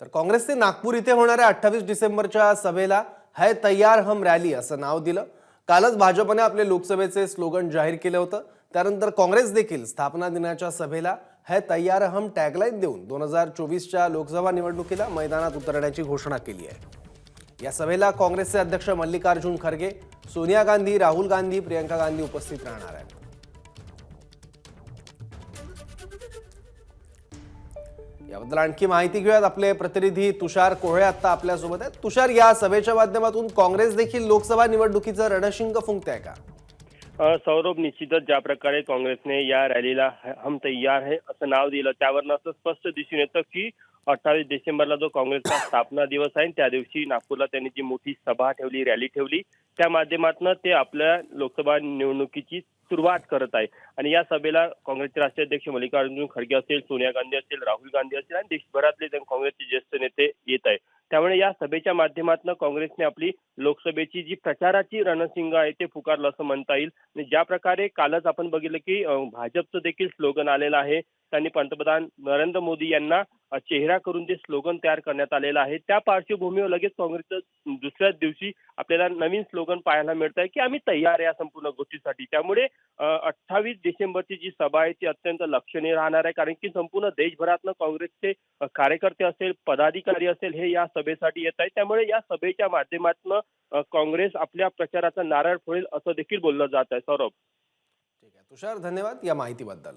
तर काँग्रेसने नागपूर इथे होणाऱ्या अठ्ठावीस डिसेंबरच्या सभेला है तयार हम रॅली असं नाव दिलं. कालच भाजपने आपले लोकसभेचे स्लोगन जाहीर केलं होतं. त्यानंतर काँग्रेस देखील स्थापना दिनाच्या सभेला है तयार हम टॅगलाईन देऊन दोन हजार चोवीसच्या लोकसभा निवडणुकीला मैदानात उतरण्याची घोषणा केली आहे. या सभेला काँग्रेसचे अध्यक्ष मल्लिकार्जुन खरगे सोनिया गांधी राहुल गांधी प्रियंका गांधी उपस्थित राहणार आहेत. याबद्दल आणखी माहिती घेऊयात. आपले प्रतिनिधी तुषार कोहळे आता आपल्यासोबत आहेत. तुषार या सभेच्या माध्यमातून काँग्रेस देखील लोकसभा निवडणुकीचं रणशिंग फुंकते आहे का सौरभ निश्चितच ज्या प्रकारे काँग्रेसने या रॅलीला हम तयार है असं नाव दिलं त्यावरनं असं स्पष्ट दिसून येतं की अठ्ठावीस डिसेंबरला जो काँग्रेसचा स्थापना दिवस आहे त्या दिवशी नागपूरला त्यांनी जी मोठी सभा ठेवली रॅली ठेवली त्या माध्यमातून ते आपल्या लोकसभा निवडणुकीची सुरुवात करत आहे. आणि या सभेला काँग्रेसचे राष्ट्रीय अध्यक्ष मल्लिकार्जुन खडगे असतील सोनिया गांधी असतील राहुल गांधी असतील आणि देशभरातले काँग्रेसचे ज्येष्ठ नेते येत आहे त्यामुळे या सभेच्या माध्यमातून काँग्रेसने आपली लोकसभेची जी प्रचाराची रणसिंग आहे ते पुकारलं असं म्हणता येईल. आणि ज्या प्रकारे कालच आपण बघितलं की भाजपचं देखील स्लोगन आलेलं आहे. त्यांनी पंतप्रधान नरेंद्र मोदी यांना चेहरा करून जे स्लोगन तयार करण्यात आलेलं आहे त्या पार्श्वभूमीवर लगेच काँग्रेसचं दुसऱ्याच दिवशी आपल्याला नवीन स्लोगन पाहायला मिळत आहे की आम्ही तयार आहे या संपूर्ण गोष्टीसाठी. त्यामुळे अठ्ठावीस डिसेंबरची जी सभा आहे ती अत्यंत लक्षणीय राहणार आहे कारण की संपूर्ण देशभरातनं काँग्रेसचे कार्यकर्ते असेल पदाधिकारी असेल हे या सभेसाठी येत आहेत. त्यामुळे या सभेच्या माध्यमातून काँग्रेस आपल्या प्रचाराचा नारळ फोडेल असं देखील बोललं जात आहे. सौरभ. ठीक आहे. तुषार धन्यवाद या माहितीबद्दल.